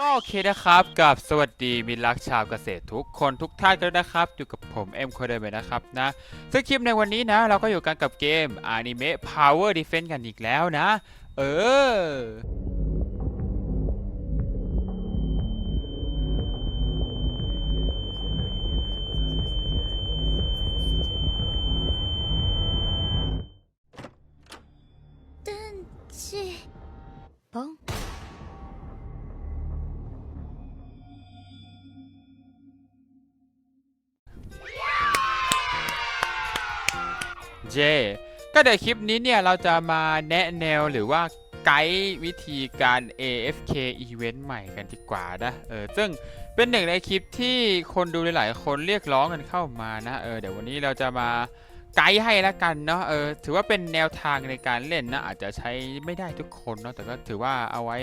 ก็โอเคนะครับกับสวัสดีมิลักชาวเกษตรทุกคนทุกท่านกันด้วนะครับ อยู่กับผมเอ็มโคเดเมนะครับนะซึ่งคลิปในวันนี้นะ เราก็อยู่กันกับเกมอนิเมะ Power Defense กันอีกแล้วนะ เออ เจก็เดี๋ยวคลิปนี้เนี่ยเราจะมาแนะแนวหรือว่าไกด์วิธีการ AFK Event ใหม่กันดีกว่านะ เออ ซึ่งเป็นหนึ่งในคลิปที่คนดูหลายๆ คนเรียกร้องกันเข้ามานะ เออ เดี๋ยววันนี้เราจะมาไกด์ให้ละกันเนาะ เออ ถือว่าเป็นแนวทางในการเล่นนะ อาจจะใช้ไม่ได้ทุกคนเนาะ แต่ก็ถือว่าเอาไว้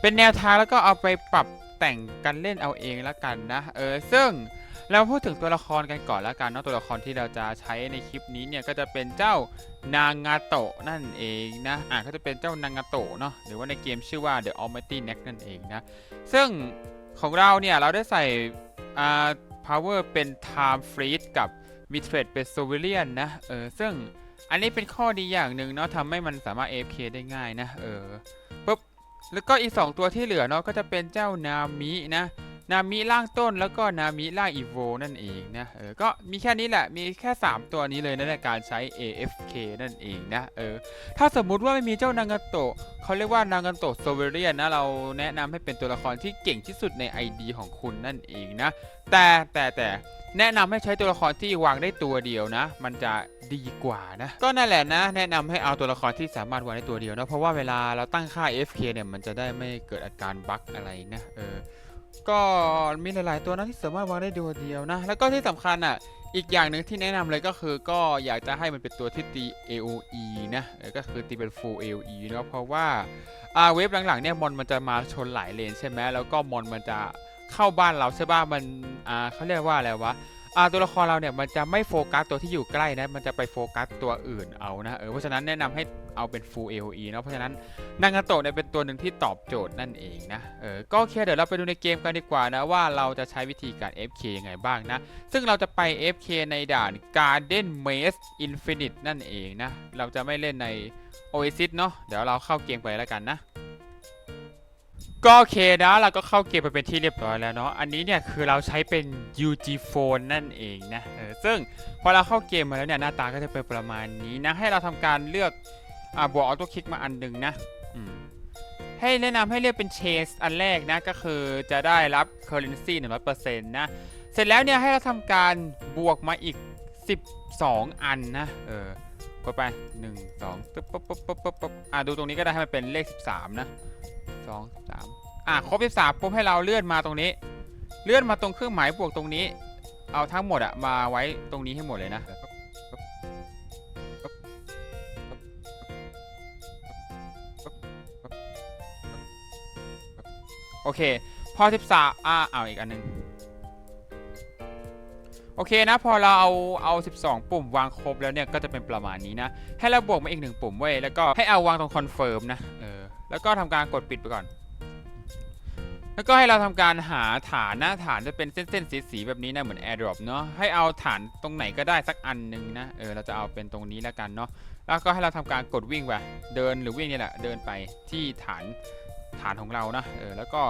เป็นแนวทางแล้วก็เอาไปปรับแต่งกันเล่นเอาเองละกันนะ เออ ซึ่ง เราพูดถึงตัวละครกันก่อนแล้วกันเนาะตัวละครที่เราจะใช้ในคลิปนี้เนี่ยก็จะเป็นเจ้านางาโตะนั่นเองนะอ่าก็จะเป็นเจ้านางาโตะเนาะหรือว่าในเกมชื่อว่า The Almighty Neck นั่นเองนะซึ่งของเราเนี่ยเราได้ใส่อ่า power เป็น time freeze กับ m i t r a d e เป็น civilian นะเออซึ่งอันนี้เป็นข้อดีอย่างหนึ่งเนาะทำให้มันสามารถ AFK ได้ง่ายนะเออปุ๊บแล้วก็อีก 2 ตัวที่เหลือเนาะก็จะเป็นเจ้านามินะ นามิล่างต้นแล้วก็นามิล่างอีโวนั่นเองนะเออก็มีแค่นี้แหละมีแค่ 3 ตัวนี้เลยนะในการใช้ AFK นั่นเองนะเออถ้าสมมุติว่าไม่มีเจ้านางาโตะเขาเรียกว่านางาโตะโซเวเรียนนะเราแนะนำให้เป็นตัวละครที่เก่งที่สุดใน ID ของคุณนั่นเองนะ แต่แต่แต่แนะนำให้ใช้ตัวละครที่วางได้ตัวเดียวนะ มันจะดีกว่านะ ก็นั่นแหละนะ แนะนำให้เอาตัวละครที่สามารถวางได้ตัวเดียวนะเพราะว่าเวลาเราตั้งค่า FK เนี่ยมันจะได้ไม่เกิดอาการบั๊กอะไรนะเออ ก็มีหลายๆตัวนะที่สามารถวางได้ตัวเดียวนะ แล้วก็ที่สำคัญอะ อีกอย่างหนึ่งที่แนะนำเลยก็คือ ก็อยากจะให้มันเป็นตัวที่ตี AOE นะก็คือตีเป็น full AOE เนะเพราะว่าอ่าเวฟหลังๆเนี่ยมอนมันจะมาชนหลายเลนใช่ไหมแล้วก็มอนมันจะเข้าบ้านเราใช่ป่ะมันอ่าเขาเรียกว่าอะไรวะอ่าตัวละครเราเนี่ยมันจะไม่โฟกัสตัวที่อยู่ใกล้นะ มันจะไปโฟกัสตัวอื่นเอานะเออเพราะฉะนั้นแนะนำให้ เอาเป็น full AOE เนอะเพราะฉะนั้นนางาโตะเนี่ยเป็นตัวหนึ่งที่ตอบโจทย์นั่นเองนะเออก็โอเคเดี๋ยวเราไปดูในเกมกันดีกว่านะว่าเราจะใช้วิธีการ FK ยังไงบ้างนะ ซึ่งเราจะไป FK ในด่าน Garden Maze Infinite นั่นเองนะ เราจะไม่เล่นใน Oasis เนาะเดี๋ยวเราเข้าเกมไปแล้วกันนะก็โอเคนะเราก็เข้าเกมไปเป็นที่เรียบร้อยแล้วเนาะอันนี้เนี่ยคือเราใช้เป็น UG Phone นั่นเองนะเออซึ่งพอเราเข้าเกมมาแล้วเนี่ยหน้าตาก็จะเป็นประมาณนี้นะให้เราทำการเลือก อ่าบวกออโต้คลิกมาอันหนึ่งนะให้แนะนำให้เลือกเป็นเชสอันแรกนะ ก็คือจะได้รับ currency 100%นะ เสร็จแล้วเนี่ยให้เราทำการบวกมาอีก 12 อันนะ เออกดไป 1 2ปึ๊บปึ๊บปึ๊บปึ๊บปึ๊บปึ๊บอ่าดูตรงนี้ก็ได้ให้มันเป็นเลข 13 นะ 2 3 อะครบ 13ปุ๊บให้เราเลื่อนมาตรงนี้ เลื่อนมาตรงเครื่องหมายบวกตรงนี้ เอาทั้งหมดอะมาไว้ตรงนี้ให้หมดเลยนะ โอเค พอ 13อ่าเอาอีกอันหนึง โอเคนะ พอเราเอาเอา 12 ปุ่มวางครบแล้วเนี่ย ก็จะเป็นประมาณนี้นะ ให้เราบวกมาอีกหนึ่งปุ่มไว้ยแล้วก็ให้เอาวางตรงคอนเฟิร์มนะ เออ แล้วก็ทำการกดปิดไปก่อน แล้วก็ให้เราทำการหาฐานนะ ฐานจะเป็นเส้นๆสีๆแบบนี้นะเหมือน airdrop เนาะ ให้เอาฐานตรงไหนก็ได้สักอันหนึ่งนะ เออ เราจะเอาเป็นตรงนี้แล้วกันเนาะ แล้วก็ให้เราทำการกดวิ่งไป เดินหรือวิ่งนี่แหละ เดินไปที่ฐาน ฐานของเรานะเออแล้วก็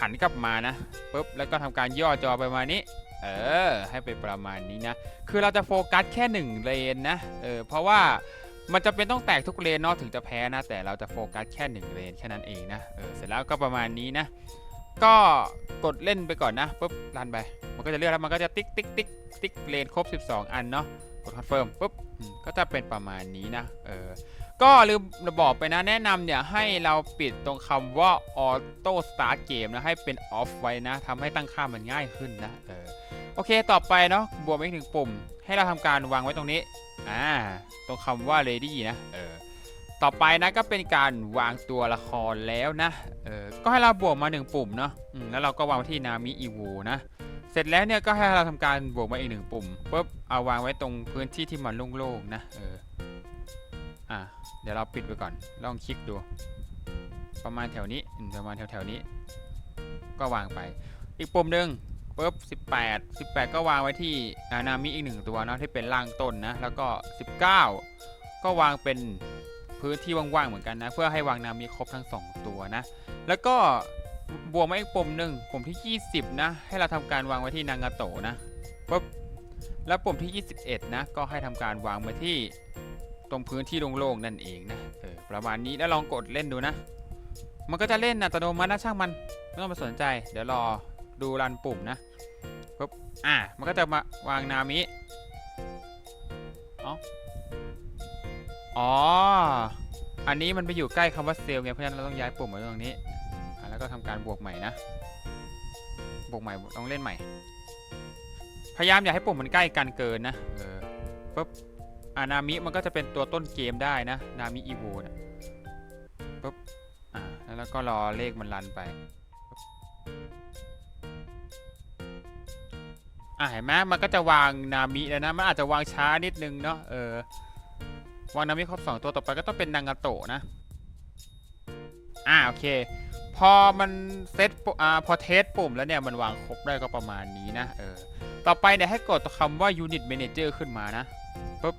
หันกลับมานะปุ๊บแล้วก็ทำการย่อจอไปประมาณนี้เออให้เป็นประมาณนี้นะ คือเราจะโฟกัสแค่หนึ่งเลนนะเออเพราะว่ามันจะเป็นต้องแตกทุกเลนเนาะถึงจะแพ้นะ แต่เราจะโฟกัสแค่หนึ่งเลนแค่นั้นเองนะเออเสร็จแล้วก็ประมาณนี้นะ ก็กดเล่นไปก่อนนะปุ๊บรันไป มันก็จะเลือกแล้วมันก็จะติ๊กติ๊กติ๊กติ๊กเลนครบ 12 อันเนาะ กดคอนเฟิร์มปุ๊บอืมก็จะเป็นประมาณนี้นะ เออ ก็ลืมบอกไปนะแนะนำเนี่ยให้เราปิดตรงคำว่า auto start game นะ ให้เป็น off ไว้นะทำให้ตั้งค่ามันง่ายขึ้นนะ เออ โอเคต่อไปเนาะบวกไปอีกหนึ่งปุ่ม ให้เราทำการวางไว้ตรงนี้ อ่า ตรงคำว่า ready นะ เออ ต่อไปนะก็เป็นการวางตัวละครแล้วนะ เออ ก็ให้เราบวกมาหนึ่งปุ่มเนาะอืมแล้วเราก็วางไว้ที่นามิอีวูนะ เสร็จแล้วเนี่ยก็ให้เราทำการบวกมาอีกหนึ่งปุ่มปุ๊บเอาวางไว้ตรงพื้นที่ที่มันโล่งๆนะเอออะเดี๋ยวเราปิดไปก่อนลองคลิกดู ประมาณแถวนี้ประมาณแถวแถวๆนี้ ก็วางไป อีกปุ่มหนึ่งปุ๊บ18 18 ก็วางไว้ที่อานามิอีกหนึ่งตัวเนาะที่เป็นล่างต้นนะแล้วก็ 19 ก็วางเป็นพื้นที่ว่างๆเหมือนกันนะ เพื่อให้วางนามิครบทั้ง 2 ตัวนะ แล้วก็ บวกมาอีกปุ่มหนึ่งปุ่มที่ 20 นะ ให้เราทำการวางไว้ที่นางาโตนะปุ๊บแล้วปุ่มที่ 21 นะ ก็ให้ทำการวางไว้ที่ตรงพื้นที่โล่งๆนั่นเองนะเออประมาณนี้แล้วลองกดเล่นดูนะ มันก็จะเล่นอัตโนมัตินะช่างมันไม่ต้องไปสนใจ เดี๋ยวรอดูรันปุ่มนะปุ๊บอะมันก็จะมาวางนามิอ๋อ อันนี้มันไปอยู่ใกล้คำว่าเซลล์ไงเพราะฉะนั้นเราต้องย้ายปุ่มมาตรงนี้ ก็ทำการบวกใหม่นะ บวกใหม่ต้องเล่นใหม่ พยายามอย่าให้ปุ่มมันใกล้กันเกินนะ เออปุ๊บอานามิมันก็จะเป็นตัวต้นเกมได้นะ นามิอีโวนะปุ๊บ อ่า แล้วก็รอเลขมันรันไป อะเห็นไหมมันก็จะวางนามิแล้วนะ มันอาจจะวางช้านิดนึงเนาะ เออ วางนามิครบสองตัวต่อไปก็ต้องเป็นนางาโตะนะ อ่า โอเค พอมันเซตอ่าพอเทสปุ่มแล้วเนี่ยมันวางครบได้ก็ประมาณนี้นะเออต่อไปเนี่ยให้กดคำว่า unit manager ขึ้นมานะปุ๊บ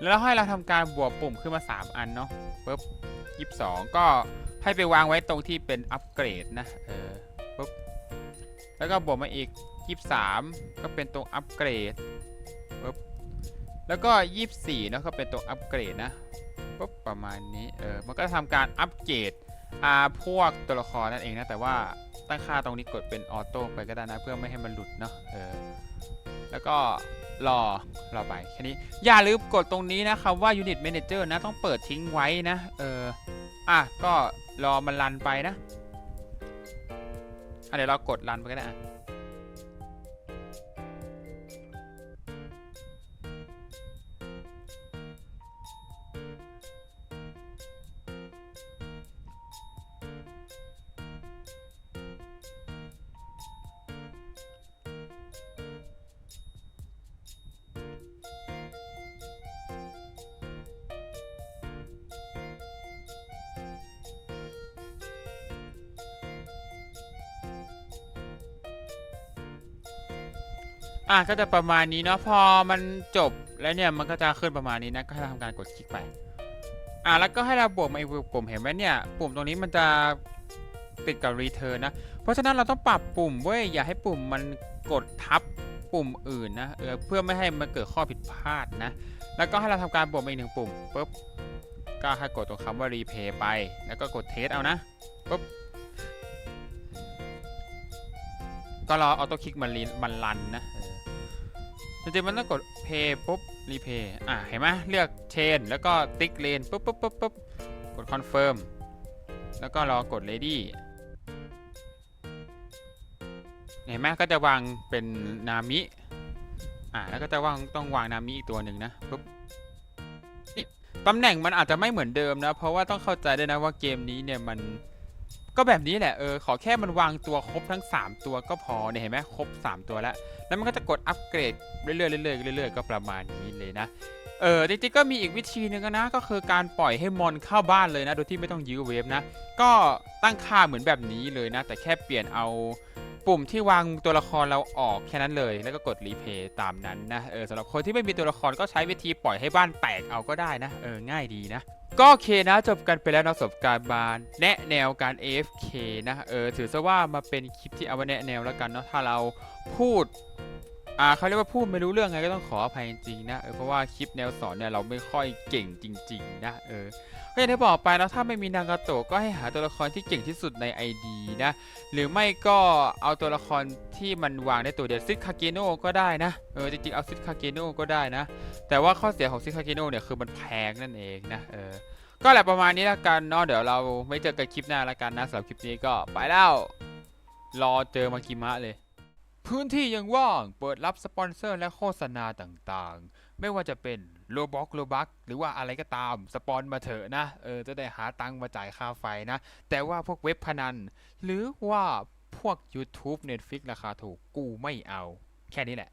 แล้วให้เราทำการบวกปุ่มขึ้นมา 3 อันเนาะปุ๊บ22 ก็ให้ไปวางไว้ตรงที่เป็นอัปเกรดนะเออปุ๊บแล้วก็บวกมาอีก 23 ก็เป็นตรงอัปเกรดปุ๊บแล้วก็ 24เนอะก็เป็นตรงอัปเกรดนะปุ๊บประมาณนี้เออมันก็ทำการอัปเกรด อ่าพวกตัวละครนั่นเองนะ แต่ว่าตั้งค่าตรงนี้กดเป็นออโต้ไปก็ได้นะ เพื่อไม่ให้มันหลุดเนาะเออแล้วก็รอรอไปแค่นี้ อย่าลืมกดตรงนี้นะครับว่า unit manager นะต้องเปิดทิ้งไว้นะ เอออะก็รอมันรันไปนะอะเดี๋ยวเรากดรันไปก็ได้ อะก็จะประมาณนี้เนาะพอมันจบแล้วเนี่ยมันก็จะขึ้นประมาณนี้นะก็ให้เราทำการกดคลิกไปอะแล้วก็ให้เราบวกมาอีกปุ่มเห็นไหมเนี่ยปุ่มตรงนี้มันจะติดกับ return นะ เพราะฉะนั้นเราต้องปรับปุ่มเว้ยอย่าให้ปุ่มมันกดทับปุ่มอื่นนะเออเพื่อไม่ให้มันเกิดข้อผิดพลาดนะ แล้วก็ให้เราทำการบวกมาอีกหนึ่งปุ่มปุ๊บก็ให้กดตรงคำว่า replay ไป แล้วก็กดเทสเอานะปุ๊บก็รอออโต้คลิกมันรีมันรันนะ จริงๆมันต้องกด play ปุ๊บ replay อะเห็นไหมเลือก chain แล้วก็ติ๊กเลนปุ๊บปุ๊บปุ๊บปุ๊บกด confirm แล้วก็รอกด ready เห็นไหมก็จะวางเป็นนามิ อะแล้วก็จะวางต้องวางนามิอีกตัวหนึ่งนะปุ๊บนี่ตำแหน่งมันอาจจะไม่เหมือนเดิมนะ เพราะว่าต้องเข้าใจด้วยนะว่าเกมนี้เนี่ยมัน ก็แบบนี้แหละเออขอแค่มันวางตัวครบทั้ง 3 ตัวก็พอเนี่ยเห็นไหมครบ 3 ตัวแล้ว แล้วมันก็จะกดอัปเกรดเรื่อยๆเรื่อยๆเรื่อยๆก็ประมาณนี้เลยนะเออจริงๆก็มีอีกวิธีหนึ่งนะก็คือการปล่อยให้มอนเข้าบ้านเลยนะโดยที่ไม่ต้องยื้อเวฟนะ ก็ตั้งค่าเหมือนแบบนี้เลยนะ แต่แค่เปลี่ยนเอาปุ่มที่วางตัวละครเราออกแค่นั้นเลย แล้วก็กดรีเพย์ตามนั้นนะเออสำหรับคนที่ไม่มีตัวละครก็ใช้วิธีปล่อยให้บ้านแตกเอาก็ได้นะเออง่ายดีนะ ก็โอเคนะจบกันไปแล้วนะประสบการณ์บานแนะแนวการ AFK นะเออถือซะว่ามาเป็นคลิปที่เอาไว้แนะแนวแล้วกันเนาะถ้าเราพูดอ่าเขาเรียกว่าพูดไม่รู้เรื่องไงก็ต้องขออภัยจริงๆนะเออเพราะว่าคลิปแนวสอนเนี่ยเราไม่ค่อยเก่งจริง ๆ นะเออ ก็อย่างที่บอกไปแล้วถ้าไม่มีนางาโตะก็ให้หาตัวละครที่เก่งที่สุดใน ID นะ หรือไม่ก็เอาตัวละครที่มันวางได้ตัวเดียวซิคาเกโนก็ได้นะ เออจริงๆเอาซิคาเกโนก็ได้นะ แต่ว่าข้อเสียของซิคาเกโนเนี่ยคือมันแพงนั่นเองนะเออก็แหละประมาณนี้ล้วกันเนาะเดี๋ยวเราไม่เจอกันคลิปหน้าล้วกันนะสำหรับคลิปนี้ก็ไปแล้วรอเจอมากิมะเลย พื้นที่ยังว่างเปิดรับสปอนเซอร์และโฆษณาต่างๆ ไม่ว่าจะเป็น โลบ็อกโลบักหรือว่าอะไรก็ตามสปอนมาเถอะนะเออจะได้หาตังค์มาจ่ายค่าไฟนะ แต่ว่าพวกเว็บพนัน หรือว่าพวก YouTube Netflix ราคาถูกกูไม่เอา แค่นี้แหละ